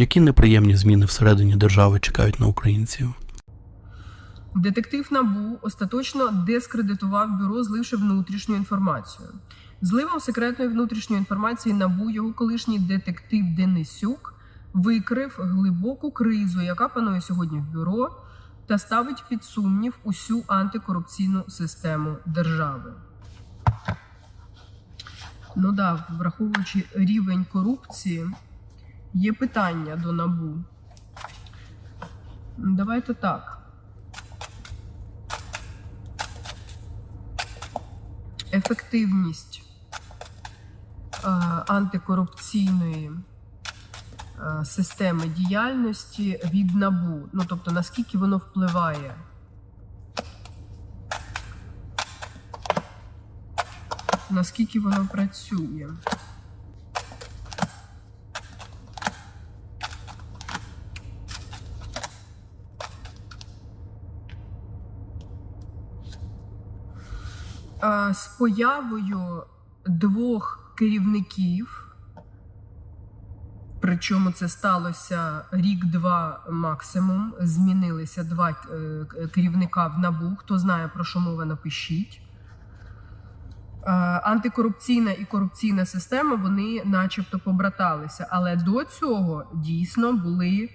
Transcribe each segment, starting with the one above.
Які неприємні зміни всередині держави чекають на українців? Детектив НАБУ остаточно дискредитував бюро, зливши внутрішню інформацію. Зливом секретної внутрішньої інформації НАБУ його колишній детектив Денисюк викрив глибоку кризу, яка панує сьогодні в бюро, та ставить під сумнів усю антикорупційну систему держави. Ну да, враховуючи рівень корупції, є питання до НАБУ. Давайте так. ефективність е, антикорупційної е, системи діяльності від НАБУ. Ну тобто, наскільки воно впливає. Наскільки воно працює? З появою двох керівників, причому це сталося рік-два максимум. Змінилися два е, керівника в НАБУ. Хто знає про що мова, напишіть. Антикорупційна і корупційна система вони, начебто, побраталися. Але до цього дійсно були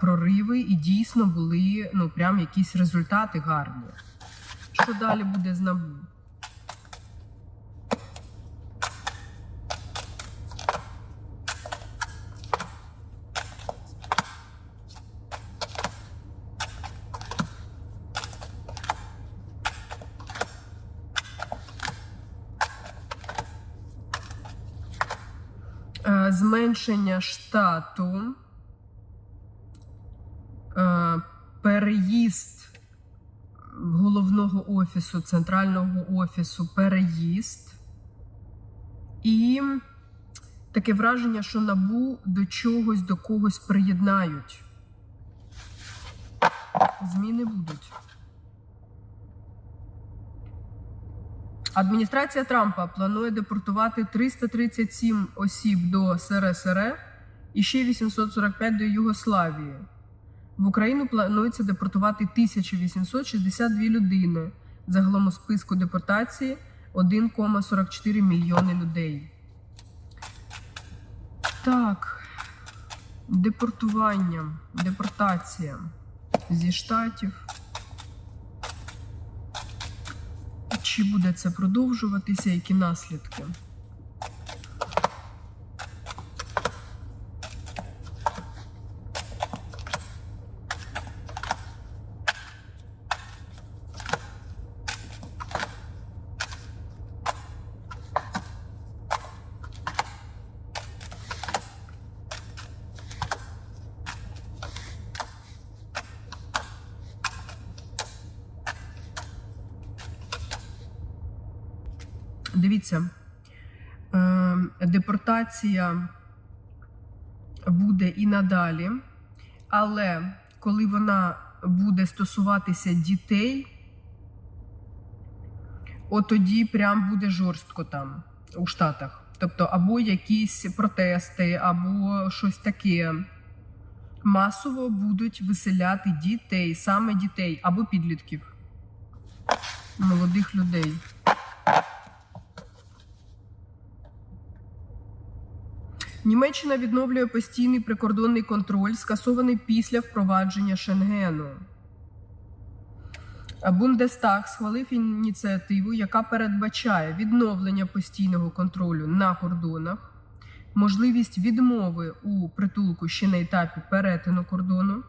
прориви і дійсно були ну, прям якісь результати гарні. Що далі буде з НАБУ? Е, зменшення штату, е, переїзд головного офісу, центрального офісу, переїзд. І таке враження, що набу до чогось, до когось приєднають. Зміни будуть. Адміністрація Трампа планує депортувати 337 осіб до СРСР і ще 845 до Югославії. В Україну планується депортувати 1862 людини. Загалом у списку депортації 1,44 мільйони людей. Так, депортування, депортація зі штатів. Чи буде це продовжуватися, які наслідки? Дивіться, е, депортація буде і надалі, але коли вона буде стосуватися дітей, от тоді прям буде жорстко там у Штатах. Тобто, або якісь протести, або щось таке. Масово будуть виселяти дітей, саме дітей або підлітків, молодих людей. Німеччина відновлює постійний прикордонний контроль, скасований після впровадження Шенгену. Бундестаг схвалив ініціативу, яка передбачає відновлення постійного контролю на кордонах, можливість відмови у притулку ще на етапі перетину кордону,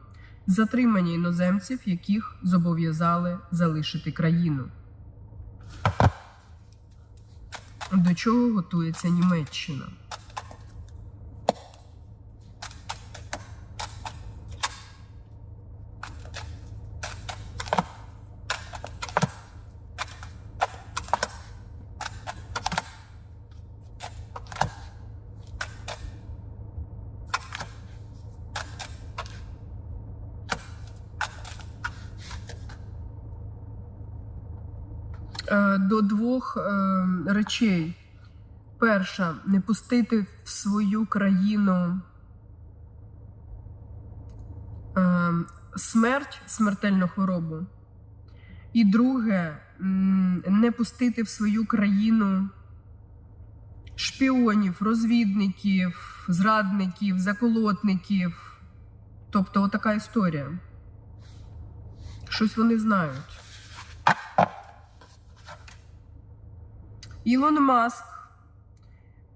затримання іноземців, яких зобов'язали залишити країну. До чого готується Німеччина? До двох е, речей. Перша не пустити в свою країну е, смерть, смертельну хворобу. І друге, не пустити в свою країну шпіонів, розвідників, зрадників, заколотників. Тобто, отака історія. Щось вони знають. Ілон Маск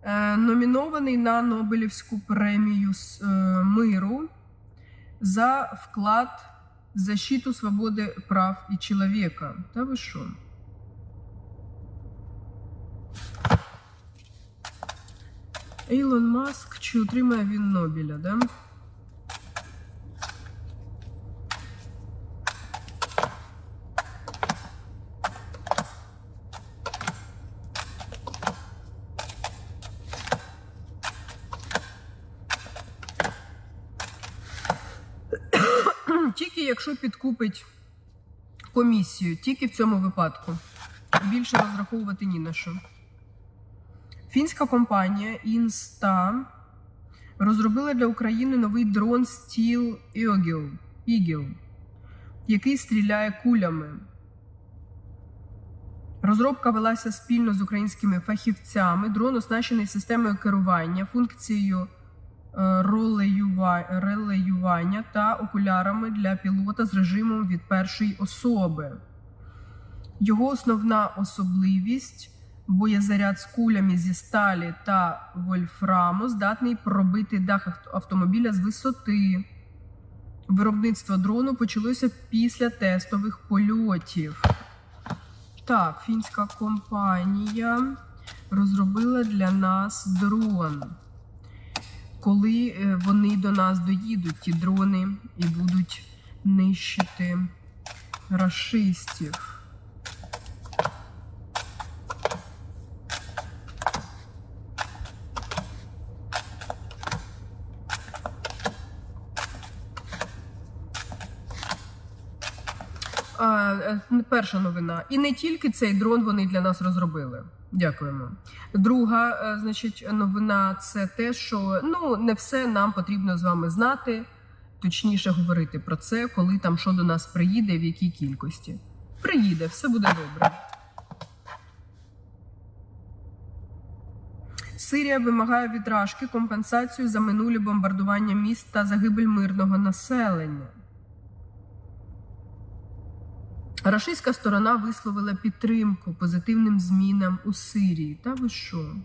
е, номінований на Нобелівську премію е, миру за вклад в защиту свободи прав і чоловіка. Та ви що? Ілон Маск, чи отримає він Нобеля, да? Тільки якщо підкупить комісію, тільки в цьому випадку. Більше розраховувати ні на що. Фінська компанія Insta розробила для України новий дрон Steel Eagle, Eagle який стріляє кулями. Розробка велася спільно з українськими фахівцями. Дрон оснащений системою керування, функцією релеювання та окулярами для пілота з режимом від першої особи. Його основна особливість боєзаряд з кулями зі сталі та вольфраму здатний пробити дах автомобіля з висоти. Виробництво дрону почалося після тестових польотів. Так, фінська компанія розробила для нас дрон. Коли е, вони до нас доїдуть, ті дрони, і будуть нищити рашистів. А, е, перша новина. І не тільки цей дрон вони для нас розробили. Дякуємо. Друга, е, значить, новина це те, що ну не все нам потрібно з вами знати, точніше говорити про це, коли там що до нас приїде, в якій кількості. Приїде, все буде добре. Сирія вимагає від Рашки компенсацію за минулі бомбардування міст та загибель мирного населення. Рашистська сторона висловила підтримку позитивним змінам у Сирії. Та ви що?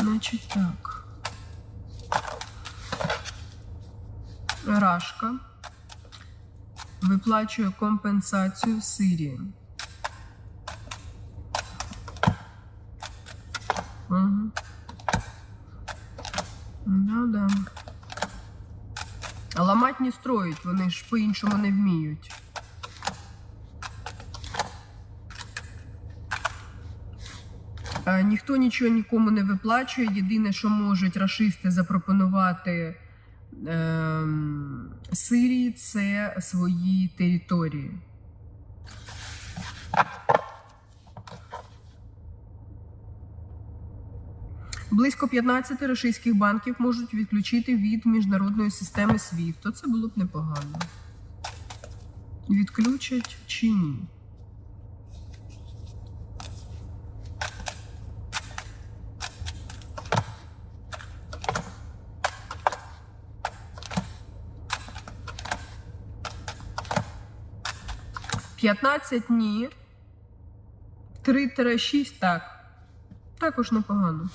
Значить так. Рашка виплачує компенсацію Сирії. Ламать не строїть, вони ж по-іншому не вміють. Е, Ніхто нічого нікому не виплачує. Єдине, що можуть рашисти запропонувати ем, Сирії, це свої території. Близько 15 російських банків можуть відключити від міжнародної системи SWIFT. То це було б непогано. Відключать чи ні? П'ятнадцять ні. 3-6 так. Також непогано.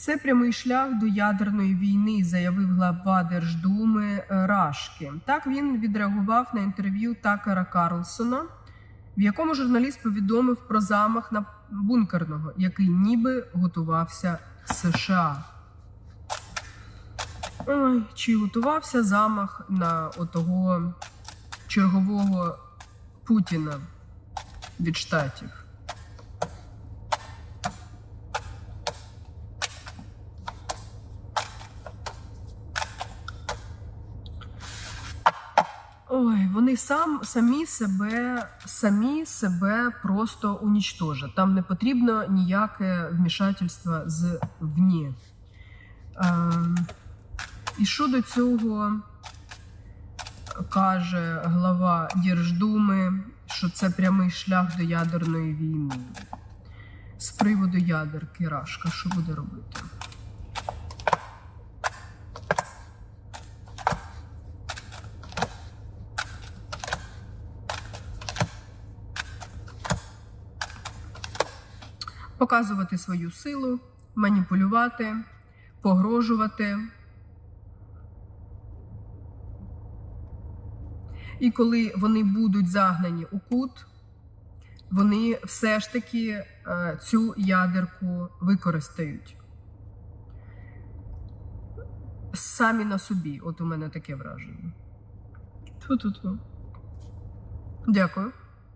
Це прямий шлях до ядерної війни, заявив глава Держдуми е, Рашки. Так він відреагував на інтерв'ю Такера Карлсона, в якому журналіст повідомив про замах на бункерного, який ніби готувався США. Ой, чи готувався замах на отого чергового Путіна від штатів? Ой, вони сам, самі себе самі себе просто унічтожать. Там не потрібно ніяке вмішательство звні. Е, і що до цього каже глава Держдуми, що це прямий шлях до ядерної війни. З приводу ядерки Рашка, що буде робити? Показувати свою силу, маніпулювати, погрожувати. І коли вони будуть загнані у кут, вони все ж таки е, цю ядерку використають. Самі на собі. От у мене таке враження. Ту-ту-ту. Дякую.